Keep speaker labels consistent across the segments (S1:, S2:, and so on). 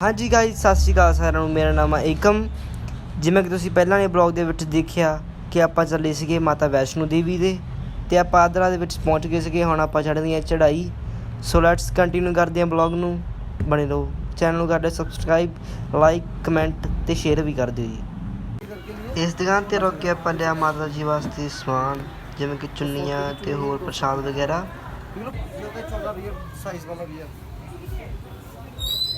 S1: ਹਾਂਜੀ ਗਾਇਸ ਸਤਿ ਸ਼੍ਰੀ ਅਕਾਲ ਸਾਰਿਆਂ ਨੂੰ। ਮੇਰਾ ਨਾਮ ਹੈ ਏਕਮ। ਜਿਵੇਂ ਕਿ ਤੁਸੀਂ ਪਹਿਲਾਂ ਨੇ ਬਲੌਗ ਦੇ ਵਿੱਚ ਦੇਖਿਆ ਕਿ ਆਪਾਂ ਚੱਲੇ ਸੀਗੇ ਮਾਤਾ ਵੈਸ਼ਨੂ ਦੇਵੀ ਦੇ ਤੇ ਆਪਾਂ ਆਦਰਾ ਦੇ ਵਿੱਚ ਪਹੁੰਚ ਗਏ ਸੀਗੇ। ਹੁਣ ਆਪਾਂ ਚੜ੍ਹਦੇ ਹਾਂ ਚੜ੍ਹਾਈ। ਸੋ ਲੈਟਸ ਕੰਟੀਨਿਊ ਕਰਦੇ ਹਾਂ ਬਲੌਗ ਨੂੰ। ਬਣੇ ਰਹੋ। ਚੈਨਲ ਨੂੰ ਕਰਦੇ ਸਬਸਕ੍ਰਾਈਬ ਲਾਈਕ ਕਮੈਂਟ ਤੇ ਸ਼ੇਅਰ ਵੀ ਕਰ ਦਿਓ ਜੀ। ਇਸ ਦੁਕਾਨ ਤੇ ਰੁਕ ਕੇ ਆਪਾਂ ਲਿਆ ਮਾਤਾ ਜੀ ਵਾਸਤੇ ਸਮਾਨ, ਜਿਵੇਂ ਕਿ ਚੁੰਨੀਆਂ ਤੇ ਹੋਰ ਪ੍ਰਸ਼ਾਦ ਵਗੈਰਾ।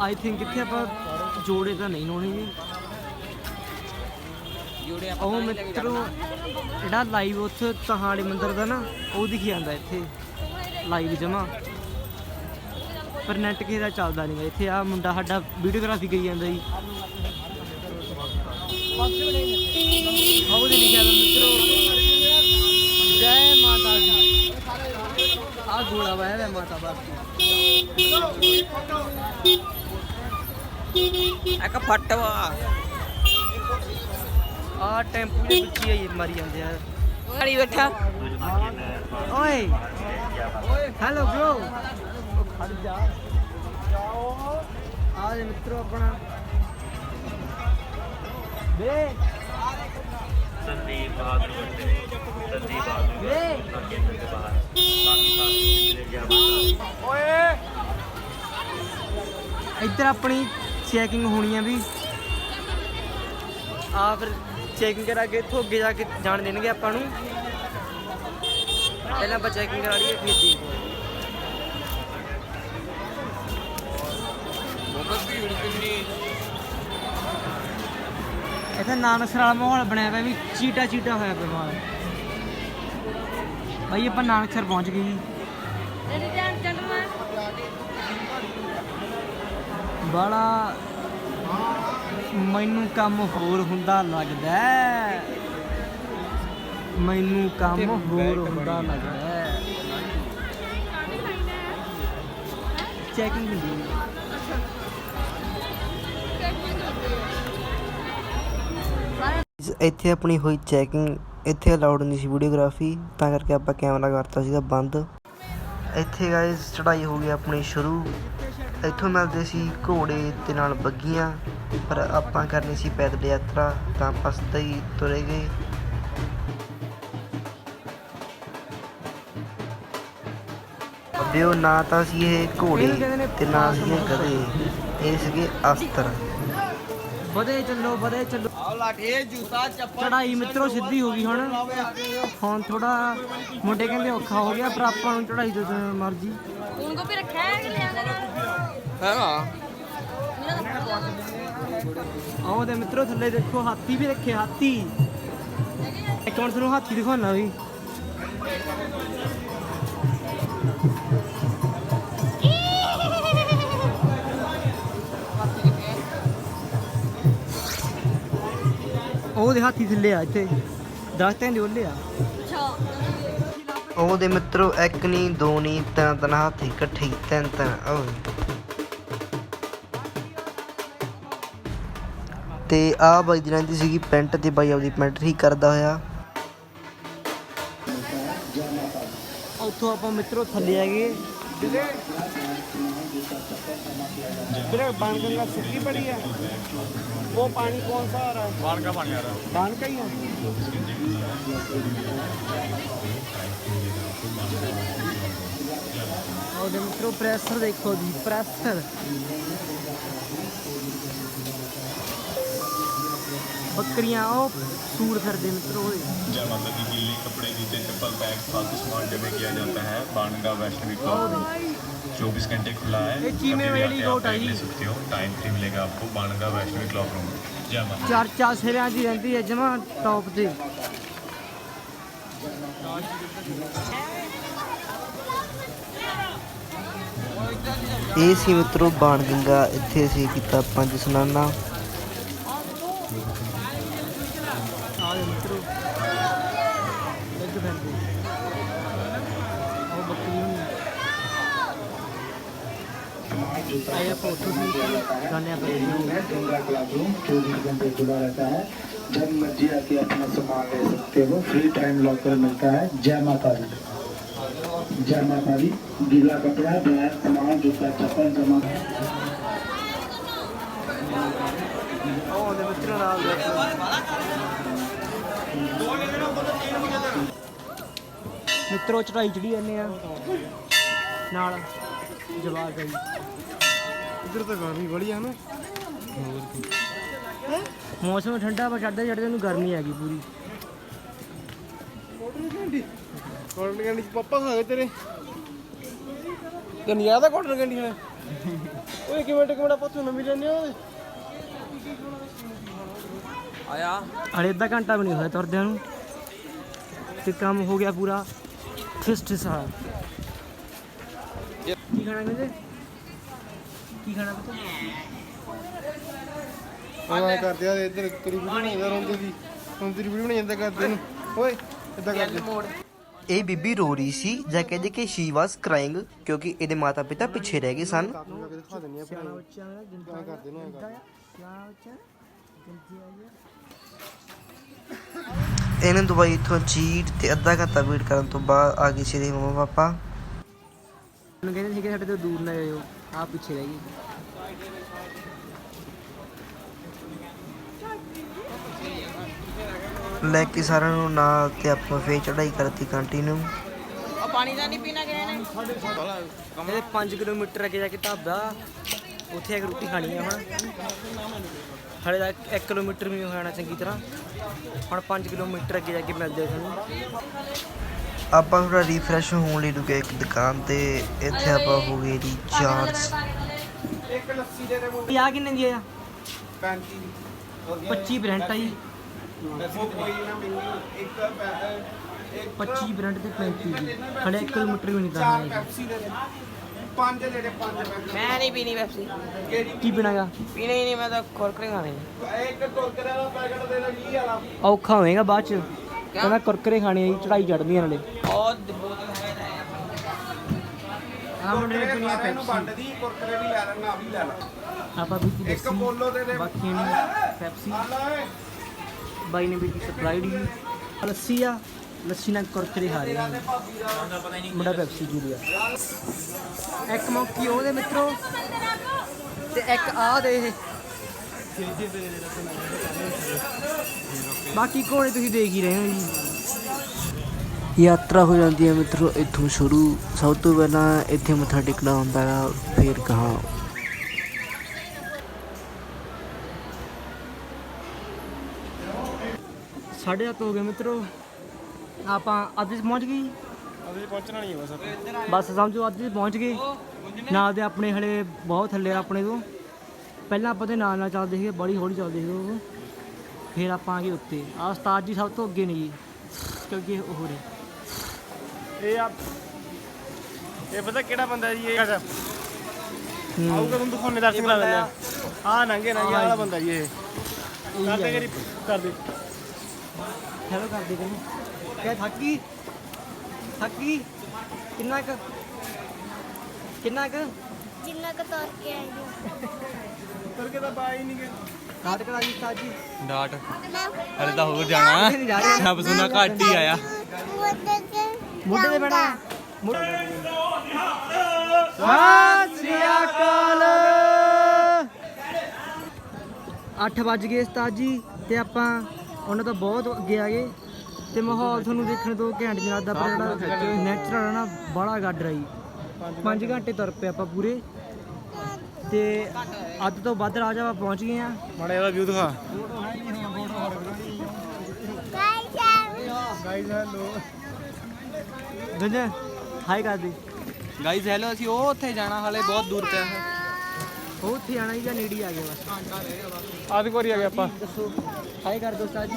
S2: ਆਈ ਥਿੰਕ ਇੱਥੇ ਆਪਾਂ ਜੋੜੇ ਤਾਂ ਨਹੀਂ ਲਾਉਣੇ ਜੀ। ਜੋੜੇ ਆਪਾਂ ਉਹ ਮਿੱਤਰੋ ਜਿਹੜਾ ਲਾਈਵ ਉੱਥੇ ਤਹਾੜੇ ਮੰਦਿਰ ਦਾ ਨਾ ਉਹ ਦਿਖੀ ਜਾਂਦਾ ਇੱਥੇ। ਲਾਈਵ ਜਮਾ। ਪਰ ਨੈਟ ਕਿਸੇ ਦਾ ਚੱਲਦਾ ਨਹੀਂਗਾ ਇੱਥੇ ਆ ਮੁੰਡਾ ਸਾਡਾ ਵੀਡੀਓਗ੍ਰਾਫੀ ਕਰੀ ਜਾਂਦਾ ਜੀ। ਉਹਦੇ ਲਿਖਿਆ ਦਾ ਮਿੱਤਰੋ। ਜੈ ਮਾਤਾ ਦੀ। ਆ ਗੋਲਾ ਵਾਇਆ ਮਾਤਾ ਬਾਪੂ।
S3: ਇੱਕ ਫਟਵਾ।
S2: ਆ ਟੈਂਪੂ ਦੇ ਵਿੱਚ ਹੀ ਮਾਰੀ ਜਾਂਦੇ ਆ।
S3: ਗਾੜੀ ਬੈਠਾ।
S2: ਓਏ। ਹੈਲੋ ਬ్రో ਖੜ ਜਾ ਆ ਜੇ ਮਿੱਤਰੋ ਆਪਣਾ। ਵੇ।
S4: ਸੰਦੀਪ ਬਹਾਦਰ ਸੰਦੀਪ ਬਹਾਦਰ
S2: ਵੇ।
S3: ਓਏ।
S2: ਇੱਧਰ ਆਪਣੀ ਚੈਕਿੰਗ ਹੋਣੀ ਆ ਵੀ। ਆ ਫਿਰ ਚੈਕਿੰਗ ਕਰਾ ਕੇ ਇੱਥੋਂ ਅੱਗੇ ਜਾ ਕੇ ਜਾਣ ਦੇਣਗੇ ਆਪਾਂ ਨੂੰ। ਪਹਿਲਾਂ ਆਪਾਂ ਚੈਕਿੰਗ ਕਰਾ ਲਈਏ ਫਿਰ ਹਾਂ। ਇੱਥੇ ਨਾਨਕਸਰ ਵਾਲਾ ਮਾਹੌਲ ਬਣਿਆ ਪਿਆ ਵੀ ਚੀਟਾ ਚੀਟਾ ਹੋਇਆ ਪਿਆ ਮਾਹੌਲ। ਭਾਈ ਆਪਾਂ ਨਾਨਕਸਰ ਪਹੁੰਚ ਗਏ ਜੀ। ਬੜਾ ਮੈਨੂੰ ਕੰਮ ਹੋਰ ਹੁੰਦਾ ਲੱਗਦਾ ਹੈ। ਮੈਨੂੰ ਕੰਮ ਹੋਰ ਹੁੰਦਾ ਲੱਗਦਾ ਹੈ। ਚੈਕਿੰਗ ਹੁੰਦੀ ਹੈ
S1: ਇੱਥੇ ਆਪਣੀ ਹੋਈ ਚੈਕਿੰਗ ਇੱਥੇ ਅਲਾਉਡ ਨਹੀਂ ਸੀ ਵੀਡੀਓਗ੍ਰਾਫੀ ਤਾਂ ਕਰਕੇ ਆਪਾਂ ਕੈਮਰਾ ਕਰਤਾ ਸੀਗਾ ਬੰਦ ਇੱਥੇ ਗਾਇਸ ਚੜਾਈ ਹੋ ਗਈ ਆਪਣੀ ਸ਼ੁਰੂ ਇੱਥੋਂ ਮਿਲਦੇ ਸੀ ਘੋੜੇ ਤੇ ਨਾਲ ਬੱਗੀਆਂ ਪਰ ਆਪਾਂ ਕਰਨੀ ਸੀ ਪੈਦਲ ਯਾਤਰਾ ਤਾਂ ਆਪਾਂ ਹੀ ਤੁਰੇ ਗਏ। ਅੱਬਿਓ ਨਾ ਤਾਂ ਸੀ ਇਹ ਘੋੜੇ ਤੇ ਨਾ ਸੀ ਇਹ ਗਧੇ ਇਹ ਸੀਗੇ ਅਸਤਰ।
S2: ਵਧੇ ਚੱਲੋ ਵਧੇ ਚੱਲੋ। ਆਓ ਲਾਠੇ ਜੂਤਾ ਚੱਪਲ ਚੜਾਈ ਮਿੱਤਰੋ ਸਿੱਧੀ ਹੋ ਗਈ ਹੁਣ। ਹੁਣ ਥੋੜਾ ਮੁੰਡੇ ਕਹਿੰਦੇ ਔਖਾ ਹੋ ਗਿਆ ਪਰ ਆਪਾਂ ਨੂੰ ਚੜਾਈ ਜਦੋਂ ਮਰਜ਼ੀ।
S5: ਉਹਨੂੰ ਕੋ ਵੀ ਰੱਖਿਆ ਕਿ ਲਿਆਂਦਾ
S3: ਹੈਗਾ।
S2: ਆਓ ਮਿੱਤਰੋ ਥੱਲੇ ਦੇਖੋ ਹਾਥੀ ਵੀ ਰੱਖੇ ਹਾਥੀ। ਇੱਕ ਮਿੰਟ ਤੁਹਾਨੂੰ ਹਾਥੀ ਦਿਖਾਉਣਾ ਵੀ। ਉਹ ਹਾਥੀ ਥੱਲੇ ਆ ਇੱਥੇ। ਦਸਤਾਂ ਦੇ ਉੱਲੇ ਆ।
S5: ਉਹ
S1: ਦੇ ਮਿੱਤਰੋ ਇੱਕ ਨਹੀਂ ਦੋ ਨਹੀਂ ਤਿੰਨ ਤਿੰਨ ਹਾਥੀ ਇਕੱਠੇ ਤਿੰਨ ਤਿੰਨ ਓਏ। ਤੇ ਆ ਬਾਈ ਦੀ ਰਹਿੰਦੀ ਸੀਗੀ ਪੈਂਟ ਤੇ ਬਾਈ ਆਪਦੀ ਪੈਂਟ ਠੀਕ ਕਰਦਾ ਹੋਇਆ।
S2: ਉੱਥੋਂ ਆਪਾਂ ਮਿੱਤਰੋ ਥੱਲੇ ਆ ਗਏ
S3: ਵੀਰੇ ਬਾਣ ਗੰਗਾ ਸੁੱਕੀ ਪੜੀ ਹੈ ਉਹ ਪਾਣੀ ਕੌਣ ਸਾ ਆ ਰਹਾ? ਹੈ ਬਾਣ ਦਾ ਪਾਣੀ ਆ ਰਹਾ ਹੈ ਬਾਣ ਕਾ ਹੀ ਹੈ
S2: ਉਹ ਮਿੱਤਰੋ ਪ੍ਰੈਸਰ ਦੇਖੋ ਜੀ ਪ੍ਰੈਸਰ ਬੱਕਰੀਆਂ ਉਹ ਸੂਰ ਫਿਰਦੇ ਮਿੱਤਰੋ ਉਹਦੇ
S6: जय माता की गिल्ली कपड़े जूते चप्पल बैग फालतू सामान जमा किया जाता है बाणगा वैष्णवी क्लब चौबीस घंटे खुला है
S2: ये चीमे
S6: कभी भी
S2: वाली
S6: आके आप
S2: गोट है
S6: बैग ले
S2: जी।
S6: सकते हो टाइम फ्री मिलेगा आपको बाणगा वैष्णवी क्लब रूम जय माता
S2: ਚਰਚਾ ਸਿਰਿਆਂ ਦੀ ਰਹਿੰਦੀ ਹੈ ਜਮਾ ਟੌਪ ਤੇ
S1: ਇਹ ਸੀ ਮਿੱਤਰੋ ਬਾਣ ਗੰਗਾ ਇੱਥੇ ਅਸੀਂ ਕੀਤਾ ਪੰਜ ਸਨਾਨਾ
S2: ਆਇਆ ਫੋਟੋ ਦੀ ਗਾਣਿਆ ਪਰ
S7: गंगा क्लासरूम चौबीस घंटे खुला रहता है जब मर्जी आके अपना सामान ले सकते हो फ्री टाइम लॉकर मिलता है जय माता दी जय माता दी गीला कपड़ा बैग सामान जूता चप्पल जमा
S2: ਆਉਂਦੇ ਮਿੱਤਰੋ ਨਾਲ ਮਿੱਤਰੋ ਚੜਾਈ ਚੜੀ ਜਾਂਦੇ ਆ ਨਾਲ ਜਵਾਬ ਗਈ
S8: ਇੱਧਰ ਤਾਂ ਗਰਮੀ ਬੜੀ ਆ ਨਾ।
S2: ਮੌਸਮ ਠੰਡਾ ਪਰ ਚੜਦੇ ਚੜਦੇ ਨੂੰ ਗਰਮੀ ਆ ਗਈ ਪੂਰੀ
S8: ਕਾਟਨ ਕੈਂਡੀ ਚ ਪਾਪਾ ਖਾ ਗਏ ਤੇਰੇ। ਤੈਨੂੰ ਯਾਦ ਆ ਕਾਟਨ ਕੈਂਡੀ ਨੇ ਓਏ ਕਿਵੇਂ ਟਿਕ ਮੇਰਾ ਪੁੱਤ ਨਵੀਂ ਲੈਣੇ ਓਏ
S2: ਹਲੇ ਅੱਧਾ ਘੰਟਾ ਵੀ ਨਹੀਂ ਹੋਇਆ ਤੁਰਦਿਆਂ ਨੂੰ। ਤੇ ਕੰਮ ਹੋ ਗਿਆ ਪੂਰਾ। ਠਿਸ ਵਾਲਾ ਕੀ ਖਾਣਾ ਕਹਿੰਦੇ ਕੀ ਖਾਣਾ ਪੁੱਤ?
S8: ਉਹ ਕਰਦੇ ਆ ਇੱਧਰ ਤੇਰੀ ਵੀਡੀਓ ਬਣਾਉਂਦਾ ਰੋਂਦੀ ਦੀ। ਹੁਣ ਤੇਰੀ ਵੀਡੀਓ ਬਣਾ ਜਾਂਦਾ ਕਰਦੇ ਨੂੰ। ਓਏ ਇਦਾਂ ਕਰਦੇ।
S1: ਇਹ ਬੀਬੀ ਰੋ ਰਹੀ ਸੀ ਜਾਂ ਕਹਿੰਦੇ ਕਿ ਸ਼ੀ ਵਾਸ ਕਰਾਈਂਗ ਕਿਉਂਕਿ ਇਹਦੇ ਮਾਤਾ ਪਿਤਾ ਪਿੱਛੇ ਰਹਿ ਗਏ ਸਨ।
S8: ਕਾਪੀ ਕਰਕੇ ਦਿਖਾ ਦਿੰਨੀ ਆ ਕਰਦੇ ਨੇ
S1: ਇਹਨੇ ਇੱਥੋਂ ਚੀਟ ਤੇ ਅੱਧਾ ਘੰਟਾ ਵੇਟ ਕਰਨ ਤੋਂ ਬਾਅਦ ਆ ਗਏ ਸੀ ਇਹਦੇ ਮੰਮਾ ਪਾਪਾ
S2: ਮੈਨੂੰ ਕਹਿੰਦੇ ਸੀਗੇ ਸਾਡੇ ਤੋਂ ਦੂਰ ਨਾ ਜਾਇਓ। ਆ ਪਿੱਛੇ ਰਹਿ ਗਈ।
S1: ਲੈ ਕੇ ਸਾਰਿਆਂ ਨੂੰ ਨਾਲ ਤੇ ਆਪਾਂ ਫੇਰ ਚੜਾਈ ਕਰਤੀ ਕੰਟੀਨਿਊ
S2: ਇਹਦੇ 5 ਕਿਲੋਮੀਟਰ ਅੱਗੇ ਜਾ ਕੇ ਢਾਬਾ ਉੱਥੇ ਆ ਕੇ ਰੋਟੀ ਖਾਣੀ ਆ ਹੁਣ। ਹਲੇ ਦਾ 1 ਕਿਲੋਮੀਟਰ ਵੀ ਨਹੀਂ ਹੋਣਾ ਚੰਗੀ ਤਰ੍ਹਾਂ। ਹੁਣ 5 ਕਿਲੋਮੀਟਰ ਅੱਗੇ ਜਾ ਕੇ ਮਿਲਦੇ ਆ ਤੁਹਾਨੂੰ।
S1: ਆਪਾਂ ਥੋੜਾ ਰੀਫਰੈਸ਼ ਹੋਣ ਲਈ ਰੁਕੇ ਇੱਕ ਦੁਕਾਨ ਤੇ ਇੱਥੇ ਆਪਾਂ ਹੋ ਗਏ ਰੀਚਾਰਜ
S2: ਇਹ ਆ ਕਿੰਨੇ ਦੀ ਆ? 25 ਬ੍ਰੈਂਟ ਆ ਜੀ। 25 ਬ੍ਰੈਂਟ ਤੇ 35 ਜੀ। 1 ਕਿਲੋਮੀਟਰ ਵੀ ਨਹੀਂ ਤਾਂ
S9: ਮੈਂ ਨਹੀਂ ਪੀਣੀ ਪੈਪਸੀ
S2: ਕੀ ਬਣਾਗਾ
S9: ਪੀਣੀ ਹੀ ਨਹੀਂ ਮੈਂ ਤਾਂ ਕੁਰਕਰੇ ਖਾਣੇ।
S2: ਔਖਾ ਹੋਏਗਾ ਬਾਅਦ ਚ। ਕਹਿੰਦਾ ਕੁਰਕਰੇ ਖਾਣੇ ਆ ਜੀ ਚੜਾਈ ਚੜਦੀਆਂ ਨਾਲੇ
S9: ਉਹ ਬੋਤਲ ਹੈ
S2: ਆ ਮੁੰਡੇ ਨੇ ਪੀਣੀ ਆ ਪੈਪਸੀ
S3: ਵੰਡਦੀ ਕੁਰਕਰੇ ਵੀ ਲੈ ਲੈਣਾ ਆ ਵੀ ਲੈ ਲੈ
S2: ਆਪਾਂ ਵੀ ਕੀ ਦੱਸੀ
S3: ਬੋਲੋ ਦੇ ਦੇ।
S2: ਬਾਕੀ ਨੇ ਪੈਪਸੀ। ਬਾਈ ਨੇ ਵੀ ਸਪਲਾਈਡ ਹੀ ਲੱਸੀ ਆ ਲੱਸੀ ਨਾਲ ਕੁਰਕਰੇ ਖਾ ਰਹੇ ਆ। ਮੁੰਡਾ ਪੈਪਸੀ ਪੀ ਰਿਹਾ। ਇੱਕ ਮੌਕੀ ਉਹਦੇ ਮਿੱਤਰੋ ਤੇ ਇੱਕ ਆ ਦੇ ਇਹ। ਬਾਕੀ ਕੋਲੇ ਤੁਸੀਂ ਦੇਖ ਹੀ ਰਹੇ ਹੋ ਜੀ।
S1: ਯਾਤਰਾ ਹੋ ਜਾਂਦੀ ਹੈ ਮਿੱਤਰੋ ਇੱਥੋਂ ਸ਼ੁਰੂ। ਸਭ ਤੋਂ ਪਹਿਲਾਂ ਇੱਥੇ ਮੱਥਾ ਟੇਕਣਾ ਹੁੰਦਾ ਹੈ ਫਿਰ ਕਹਾਂ।
S2: ਸਾਢੇ ਸੱਤ ਹੋ ਗਏ ਮਿੱਤਰੋ। ਆਪਾਂ ਅੱਜ ਪਹੁੰਚ ਗਏ। ਜੀ।
S8: ਅਸੀਂ ਪਹੁੰਚਣਾ ਨਹੀਂ ਬਸ
S2: ਬਸ ਸਮਝੋ ਅੱਜ ਪਹੁੰਚ ਗਏ। ਨਾਲ ਦੇ ਆਪਣੇ ਹਲੇ ਬਹੁਤ ਥੱਲੇ ਆ ਆਪਣੇ ਤੋਂ। ਪਹਿਲਾਂ ਆਪਾਂ ਤੇ ਨਾਲ ਨਾਲ ਚੱਲਦੇ ਸੀਗੇ ਬੜੀ ਹੌਲੀ ਚੱਲਦੇ ਸੀਗੇ ਉਹ। ਫਿਰ ਆਪਾਂ ਆ ਗਏ ਉੱਤੇ। ਆ ਉਸਤਾਦ ਜੀ ਸਭ ਤੋਂ ਅੱਗੇ ਨੇ ਜੀ ਕਿਉਂਕਿ ਉਹ ਰਹੇ
S8: ਇਹ ਆ ਇਹ ਪਤਾ ਕਿਹੜਾ ਬੰਦਾ ਜੀ ਇਹ ਆਊਗਾ ਤੁਹਾਨੂੰ ਦਿਖਾਉਣੇ ਦਰਸ਼ਨ ਕਰਾ ਦਿੰਦੇ ਆ। ਆ ਨੰਗੇ ਨੰਗੇ ਵਾਲਾ ਬੰਦਾ ਜੀ ਇਹ। ਕਰਦੇ ਕਰੀ ਕਰਦੇ।
S2: ਹੈਲੋ ਕਰਦੇ ਕਹਿੰਦੇ ਕਿਆ ਥੱਕੀ ਥੱਕੀ ਕਿੰਨਾ ਕੁ ਕਿੰਨਾ ਕੁ?
S5: ਜਿੰਨਾ ਕੁ ਤੁਰ ਕੇ ਆਈ ਹਾਂ
S8: ਕਰਕੇ ਤਾਂ ਬਾਈ ਨਹੀਂ ਗਏ।
S2: ਰਾਤ ਕਰਾ ਜੀ ਉਸਤਾਦ ਜੀ।
S10: ਡਾਟ। ਹਲੇ ਤਾਂ ਹੋਰ ਜਾਣਾ।
S2: ਰਹੇ
S10: ਰੱਬ ਸੁਣਾ ਘੱਟ ਹੀ ਆਇਆ।
S2: ਮੋਢੇ ਤੇ ਬੈਣਾ ਸਤਿ ਸ੍ਰੀ ਅਕਾਲ। 8 ਵੱਜ ਗਏ ਉਸਤਾਦ ਜੀ ਤੇ ਆਪਾਂ ਉਹਨਾਂ ਤੋਂ ਬਹੁਤ ਅੱਗੇ ਆ ਗਏ। ਤੇ ਮਾਹੌਲ ਤੁਹਾਨੂੰ ਦੇਖਣ ਤੋਂ ਘੈਂਟ ਜਿਹਾ ਲੱਗਦਾ ਪਰ ਜਿਹੜਾ ਨੈਚੁਰਲ ਹੈ ਨਾ ਬੜਾ ਗਾਡਰ ਆਈ 5 ਘੰਟੇ ਤੁਰ ਪਏ ਆਪਾਂ ਪੂਰੇ। ਤੇ ਅੱਧ ਤੋਂ ਵੱਧ ਰਾਜ ਆਪਾਂ ਪਹੁੰਚ ਗਏ ਆ
S8: ਮਾੜਾ ਜਿਹਾ ਵਿਊ ਦਿਖਾ।
S2: ਗੰਜਾ ਹਾਈ ਕਰ ਦੇ
S10: ਗਾਈਜ਼ ਹੈਲੋ ਅਸੀਂ ਉਹ ਉੱਥੇ ਜਾਣਾ ਹਲੇ ਬਹੁਤ ਦੂਰ ਪਿਆ ਹੈ
S2: ਉਹ ਉੱਥੇ ਆਣਾ ਹੀ ਜਾਂ ਨੇੜੇ ਆ ਗਏ ਬਸ।
S8: ਆਦਿ ਵਾਰੀ ਆ ਗਏ ਆਪਾਂ।
S2: ਦੱਸੋ। ਹਾਈ ਕਰ ਦੋ ਉਸਤਾਦ ਜੀ।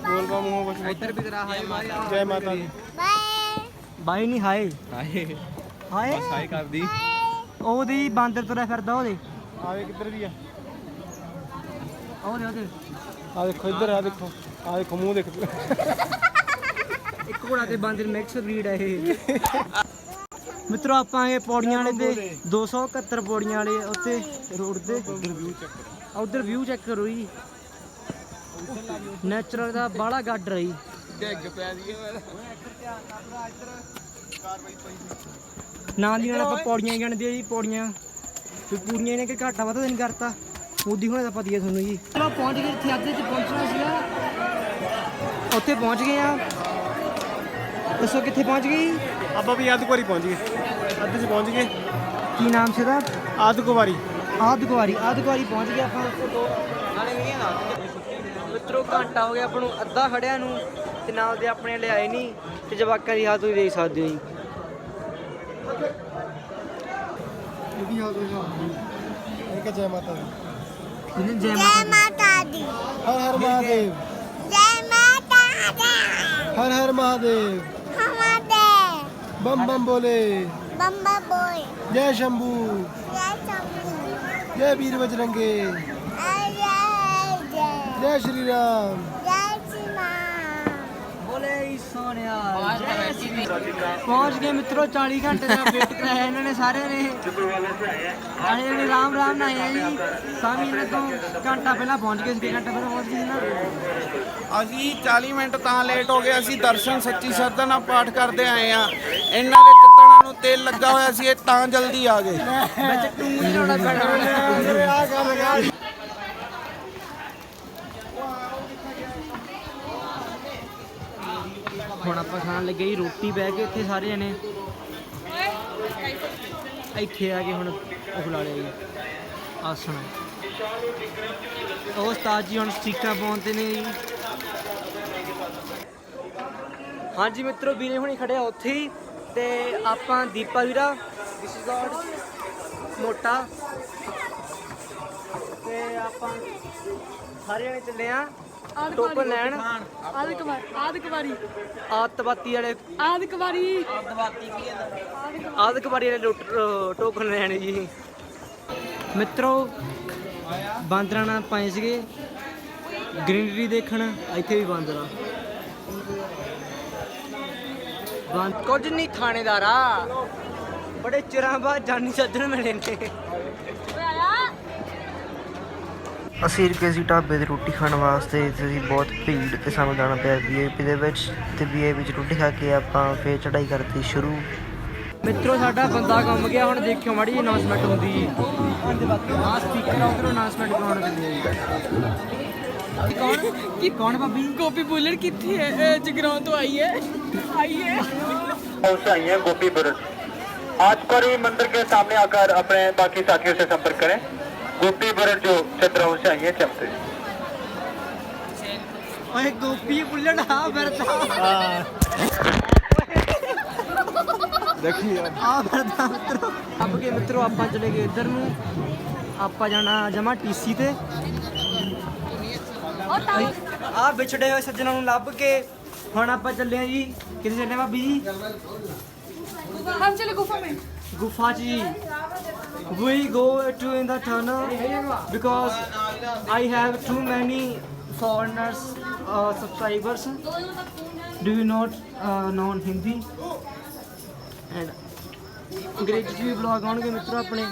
S8: ਬੋਲ ਮੂੰਹੋਂ ਕੁਛ।
S10: ਇੱਧਰ ਵੀ ਤੇਰਾ ਹਾਏ ਮਾਇਆ
S8: ਜੈ ਮਾਤਾ ਦੀ।
S2: ਬਾਈ ਨਹੀਂ ਹਾਏ
S10: ਹਾਏ
S2: ਹਾਏ
S10: ਸਾਈ ਕਰਦੀ।
S2: ਉਹਦੀ ਬਾਂਦਰ ਤੁਰਿਆ ਫਿਰਦਾ ਉਹਦੇ।
S8: ਆਵੇ ਕਿੱਧਰ ਵੀ ਆ।
S2: ਉਹਦੇ ਉਹਦੇ।
S8: ਆ ਦੇਖੋ ਇੱਧਰ ਆ ਦੇਖੋ। ਆ ਦੇਖੋ ਮੂੰਹ ਦੇਖ।
S2: ਇੱਕ ਘੋੜਾ ਤੇ ਬਾਂਦਰ ਮਿਕਸ ਬਰੀਡ ਹੈ ਇਹ। ਮਿੱਤਰੋ ਆਪਾਂ ਇਹ ਪੌੜੀਆਂ ਵਾਲੇ ਤੇ 271 ਪੌੜੀਆਂ ਵਾਲੇ ਉੱਤੇ ਰੋਡ ਤੇ ਉਧਰ ਵਿਊ ਚੈੱਕ ਕਰੋ। ਜੀ। ਨੈਚੁਰਲ ਦਾ ਬਾਹਲਾ ਗੱਡ ਰਹੀ
S10: ਡਿੱਗ ਪਿਆ ਜੀ।
S2: ਨਾਲ ਦੀ ਨਾਲ ਆਪਾਂ ਪੌੜੀਆਂ ਗਿਣਦੇ ਆ ਜੀ ਪੌੜੀਆਂ। ਤੇ ਪੂਰੀਆਂ ਇਹਨੇ ਕਿ ਘਾਟਾ ਵਾਧਾ ਨਹੀਂ ਕਰਤਾ। ਮੋਦੀ ਹੋਣੇ ਦਾ ਪਤਾ ਹੀ ਤੁਹਾਨੂੰ ਜੀ। ਚਲੋ ਪਹੁੰਚ ਗਏ ਇੱਥੇ ਅੱਧੇ ਚ ਪਹੁੰਚਣਾ ਸੀਗਾ। ਉੱਥੇ ਪਹੁੰਚ ਗਏ ਆ। ਦੱਸੋ ਕਿੱਥੇ ਪਹੁੰਚ ਗਏ? ਜੀ?
S8: ਆਪਾਂ ਵੀ ਅੱਧ ਕੁਵਾਰੀ ਪਹੁੰਚ ਗਏ। ਅੱਧ 'ਚ ਪਹੁੰਚ ਗਏ।
S2: ਕੀ ਨਾਮ ਸੀ
S8: ਅੱਧ ਕੁਵਾਰੀ
S2: ਆਦ ਕੁਵਾਰੀ ਪਹੁੰਚ ਗਏ ਆਪਾਂ। ਮਿੱਤਰੋ ਘੰਟਾ ਹੋ ਗਿਆ ਆਪਾਂ ਨੂੰ ਅੱਧਾ ਖੜਿਆ ਨੂੰ। ਤੇ ਨਾਲ ਦੇ ਆਪਣੇ ਲਿਆਏ ਨਹੀਂ। ਤੇ ਜਵਾਕਾਂ ਦੀ ਹਾਲਤ ਤੁਸੀਂ ਦੇਖ ਸਕਦੇ ਹੋ ਜੀ।
S8: ਇੱਕ ਜੈ ਮਾਤਾ ਦੀ।
S2: ਜੈ
S5: ਮਾਤਾ ਦੀ?
S8: ਹਰ ਹਰ ਮਹਾਦੇਵ।
S5: ਜੈ ਮਾਤਾ ਦੀ।
S8: ਹਰ ਹਰ ਮਹਾਦੇਵ।
S5: ਹਮਾਦੇ
S8: ਬੰਮ ਬੰਮ ਬੋਲੇ।
S5: ਬੰਬਾ ਬੋਏ
S8: ਜੈ ਸ਼ੰਭੂ।
S5: ਜੈ ਚੰਗੀ
S8: ਜੈ ਵੀਰ ਬਜਰੰਗੇ
S5: ਜੈ ਜੈ।
S8: ਜੈ ਸ਼੍ਰੀ ਰਾਮ।
S2: ਸੋਨਿਆ ਪਹੁੰਚ ਗਏ ਮਿੱਤਰੋ 40 ਘੰਟੇ ਦਾ ਵੇਟ ਕਰਾਇਆ ਇਹਨਾਂ ਨੇ ਸਾਰਿਆਂ ਨੇ। ਆਏ ਨੇ ਰਾਮ ਰਾਮ ਨਾਲ ਆਏ ਜੀ ਸਾਮੀ ਇਹਨਾਂ ਤੋਂ ਘੰਟਾ ਪਹਿਲਾਂ ਪਹੁੰਚ ਗਏ ਸੀ ਘੰਟਾ ਪਹਿਲਾਂ ਪਹੁੰਚ ਗਏ ਸੀ ਨਾ।
S3: ਅਸੀਂ 40 ਮਿੰਟ ਤਾਂ ਲੇਟ ਹੋ ਗਏ ਅਸੀਂ ਦਰਸ਼ਨ ਸੱਚੀ ਸ਼ਰਧਾ ਨਾਲ ਪਾਠ ਕਰਦੇ ਆਏ ਆ ਇਹਨਾਂ ਦੇ ਚਿੱਤਣਾ ਨੂੰ ਤੇਲ ਲੱਗਾ ਹੋਇਆ ਸੀ ਇਹ ਤਾਂ ਜਲਦੀ ਆ ਗਏ।
S2: ਵਿੱਚ ਟੂੰ ਨਹੀਂ ਲਾਉਣਾ ਪੈਣਾ। ਹੁਣ ਆਪਾਂ ਖਾਣ ਲੱਗੇ ਜੀ ਰੋਟੀ ਬਹਿ ਕੇ ਇੱਥੇ ਸਾਰੇ ਜਣੇ ਇੱਥੇ ਆ ਕੇ ਹੁਣ ਉਹ ਲਿਆ ਜੀ। ਆਸਣ ਉਹ ਉਸਤਾਦ ਜੀ ਹੁਣ ਸਟੀਕਾਂ ਪਾਉਂਦੇ ਨੇ ਜੀ। ਹਾਂਜੀ ਮਿੱਤਰੋ, ਵੀਰੇ ਹੁਣੇ ਖੜਿਆ ਉੱਥੇ ਹੀ ਤੇ ਆਪਾਂ ਦੀਪਾ ਵੀਰਾ ਦਿਸ ਇਜ਼ ਗॉड ਮੋਟਾ। ਤੇ ਆਪਾਂ ਸਾਰੇ ਜਣੇ ਚੱਲੇ ਆ। ਟੋਕਨ ਲੈਣ। ਆਤਵਾਤੀ ਵਾਲੇ ਵਾਲੇ ਲੁੱਟ- ਟੋਕਨ ਲੈਣ ਜੀ। ਮਿੱਤਰੋ ਬਾਂਦਰਾਂ ਨਾਲ ਪਾਏ ਸੀਗੇ। ਗ੍ਰੀਨਰੀ ਦੇਖਣ ਇੱਥੇ ਵੀ ਬਾਂਦਰ। ਬਾਂਦ ਕੁਝ ਨਹੀਂ ਥਾਣੇਦਾਰਾ ਬੜੇ ਚਿਰਾਂ ਬਾਅਦ ਜਾਨੀ ਸੱਜਣ ਮਿਲੇ ਨੇ।
S1: ਅਸੀਂ ਰੁਕੇ ਸੀ ਢਾਬੇ ਤੇ ਰੋਟੀ ਖਾਣ ਵਾਸਤੇ ਤੇ ਅਸੀਂ ਬਹੁਤ ਭੀੜ ਤੇ ਸਾਨੂੰ ਜਾਣਾ ਪਿਆ ਵੀਆਈਪੀ ਦੇ ਵਿੱਚ ਤੇ ਵੀਆਈਪੀ ਵਿੱਚ ਰੋਟੀ ਖਾ ਕੇ ਆਪਾਂ ਫੇਰ ਚੜਾਈ ਕਰਤੀ ਸ਼ੁਰੂ
S2: ਮਿੱਤਰੋ ਸਾਡਾ ਬੰਦਾ ਗੁੰਮ ਗਿਆ ਹੁਣ ਦੇਖਿਓ ਮਾੜੀ ਅਨਾਉਂਸਮੈਂਟ ਹੁੰਦੀ ਜੀ ਆ ਸਪੀਕਰ ਆ ਉਧਰੋਂ ਅਨਾਉਂਸਮੈਂਟ ਕਰਾਉਣ ਚੱਲੇ ਆ ਜੀ ਕੌਣ ਕੀ ਕੌਣ ਭਾਬੀ
S11: ਗੋਪੀ ਬੁੱਲਰ ਕਿੱਥੇ ਹੈ ਇਹ ਜਗਰਾਉਂ ਤੋਂ ਆਈ ਹੈ ਆਈ ਹੈ
S6: पहुंचाई है गोपी ब्रज आज पर ही मंदिर के सामने आकर अपने बाकी साथियों से संपर्क करें गोपी ब्रज जो चंद्रहू से आई है चमते
S2: ਓਏ ਗੋਪੀ ਬੁੱਲਣ ਆ ਫਿਰਦਾ
S8: ਦੇਖੀ
S2: ਆ ਫਿਰਦਾ ਮਿੱਤਰੋ ਅੱਬ ਕੇ ਮਿੱਤਰੋ ਆਪਾਂ ਚਲੇ ਗਏ ਇੱਧਰ ਨੂੰ ਆਪਾਂ ਜਾਣਾ ਜਮਾ ਟੀਸੀ ਤੇ ਆ ਵਿਛੜੇ ਹੋਏ ਸੱਜਣਾ ਨੂੰ ਲੱਭ ਕੇ ਹੁਣ ਆਪਾਂ ਚੱਲੇ ਆ ਜੀ ਕਿੱਥੇ ਚੱਲੇ ਭਾਬੀ ਜੀ
S11: हम चले गुफा में
S2: ਗੁਫਾ 'ਚ ਜੀ We go to in the tunnel because I have too many foreigners uh, subscribers do you not uh, know Hindi and ਅੰਗਰੇਜ਼ੀ 'ਚ ਵੀ ਵਲੌਗ ਆਉਣਗੇ ਮਿੱਤਰੋ ਆਪਣੇ